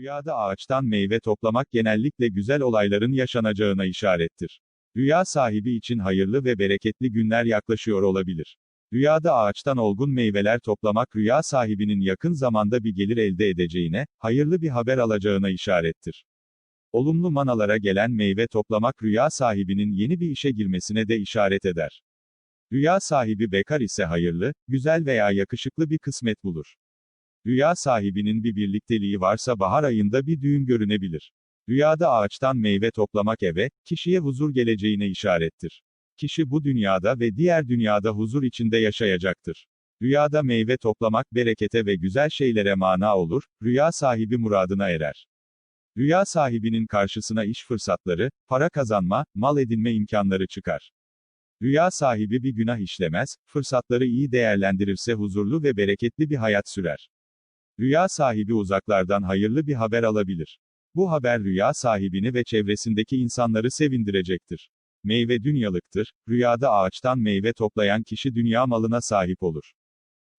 Rüyada ağaçtan meyve toplamak genellikle güzel olayların yaşanacağına işarettir. Rüya sahibi için hayırlı ve bereketli günler yaklaşıyor olabilir. Rüyada ağaçtan olgun meyveler toplamak rüya sahibinin yakın zamanda bir gelir elde edeceğine, hayırlı bir haber alacağına işarettir. Olumlu manalara gelen meyve toplamak rüya sahibinin yeni bir işe girmesine de işaret eder. Rüya sahibi bekar ise hayırlı, güzel veya yakışıklı bir kısmet bulur. Rüya sahibinin bir birlikteliği varsa bahar ayında bir düğün görünebilir. Rüyada ağaçtan meyve toplamak eve, kişiye huzur geleceğine işarettir. Kişi bu dünyada ve diğer dünyada huzur içinde yaşayacaktır. Rüyada meyve toplamak berekete ve güzel şeylere mana olur, rüya sahibi muradına erer. Rüya sahibinin karşısına iş fırsatları, para kazanma, mal edinme imkanları çıkar. Rüya sahibi bir günah işlemez, fırsatları iyi değerlendirirse huzurlu ve bereketli bir hayat sürer. Rüya sahibi uzaklardan hayırlı bir haber alabilir. Bu haber rüya sahibini ve çevresindeki insanları sevindirecektir. Meyve dünyalıktır, rüyada ağaçtan meyve toplayan kişi dünya malına sahip olur.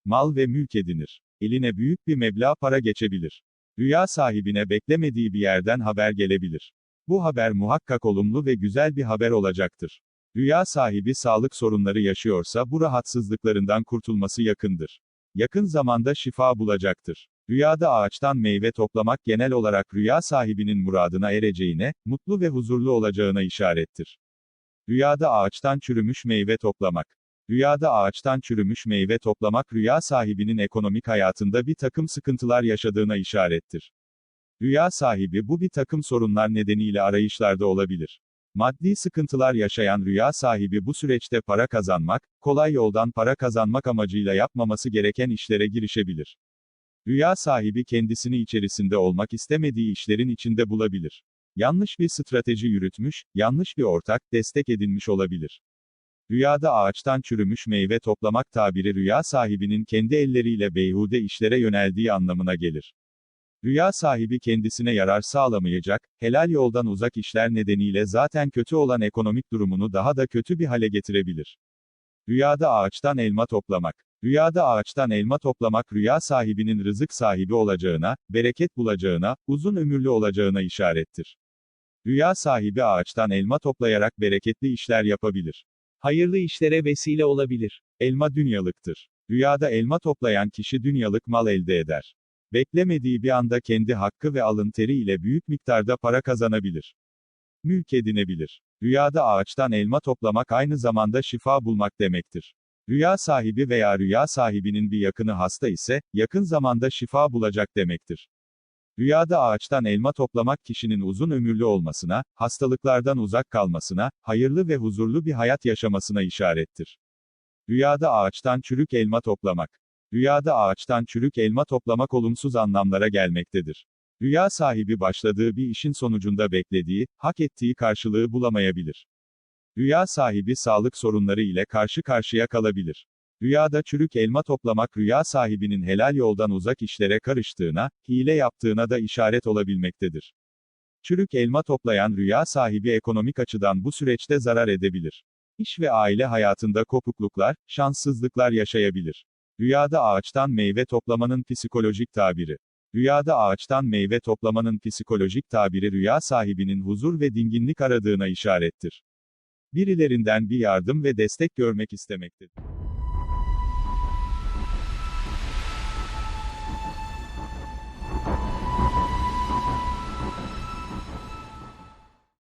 Mal ve mülk edinir. Eline büyük bir meblağ para geçebilir. Rüya sahibine beklemediği bir yerden haber gelebilir. Bu haber muhakkak olumlu ve güzel bir haber olacaktır. Rüya sahibi sağlık sorunları yaşıyorsa bu rahatsızlıklarından kurtulması yakındır. Yakın zamanda şifa bulacaktır. Rüyada ağaçtan meyve toplamak genel olarak rüya sahibinin muradına ereceğine, mutlu ve huzurlu olacağına işarettir. Rüyada ağaçtan çürümüş meyve toplamak. Rüyada ağaçtan çürümüş meyve toplamak rüya sahibinin ekonomik hayatında bir takım sıkıntılar yaşadığına işarettir. Rüya sahibi bu bir takım sorunlar nedeniyle arayışlarda olabilir. Maddi sıkıntılar yaşayan rüya sahibi bu süreçte para kazanmak, kolay yoldan para kazanmak amacıyla yapmaması gereken işlere girişebilir. Rüya sahibi kendisini içerisinde olmak istemediği işlerin içinde bulabilir. Yanlış bir strateji yürütmüş, yanlış bir ortak, destek edinmiş olabilir. Rüyada ağaçtan çürümüş meyve toplamak tabiri rüya sahibinin kendi elleriyle beyhude işlere yöneldiği anlamına gelir. Rüya sahibi kendisine yarar sağlamayacak, helal yoldan uzak işler nedeniyle zaten kötü olan ekonomik durumunu daha da kötü bir hale getirebilir. Rüyada ağaçtan elma toplamak. Rüyada ağaçtan elma toplamak rüya sahibinin rızık sahibi olacağına, bereket bulacağına, uzun ömürlü olacağına işarettir. Rüya sahibi ağaçtan elma toplayarak bereketli işler yapabilir. Hayırlı işlere vesile olabilir. Elma dünyalıktır. Rüyada elma toplayan kişi dünyalık mal elde eder. Beklemediği bir anda kendi hakkı ve alın teri ile büyük miktarda para kazanabilir. Mülk edinebilir. Rüyada ağaçtan elma toplamak aynı zamanda şifa bulmak demektir. Rüya sahibi veya rüya sahibinin bir yakını hasta ise, yakın zamanda şifa bulacak demektir. Rüyada ağaçtan elma toplamak kişinin uzun ömürlü olmasına, hastalıklardan uzak kalmasına, hayırlı ve huzurlu bir hayat yaşamasına işarettir. Rüyada ağaçtan çürük elma toplamak. Rüyada ağaçtan çürük elma toplamak olumsuz anlamlara gelmektedir. Rüya sahibi başladığı bir işin sonucunda beklediği, hak ettiği karşılığı bulamayabilir. Rüya sahibi sağlık sorunları ile karşı karşıya kalabilir. Rüyada çürük elma toplamak rüya sahibinin helal yoldan uzak işlere karıştığına, hile yaptığına da işaret olabilmektedir. Çürük elma toplayan rüya sahibi ekonomik açıdan bu süreçte zarar edebilir. İş ve aile hayatında kopukluklar, şanssızlıklar yaşayabilir. Rüyada ağaçtan meyve toplamanın psikolojik tabiri. Rüyada ağaçtan meyve toplamanın psikolojik tabiri rüya sahibinin huzur ve dinginlik aradığına işarettir. Birilerinden bir yardım ve destek görmek istemektedir.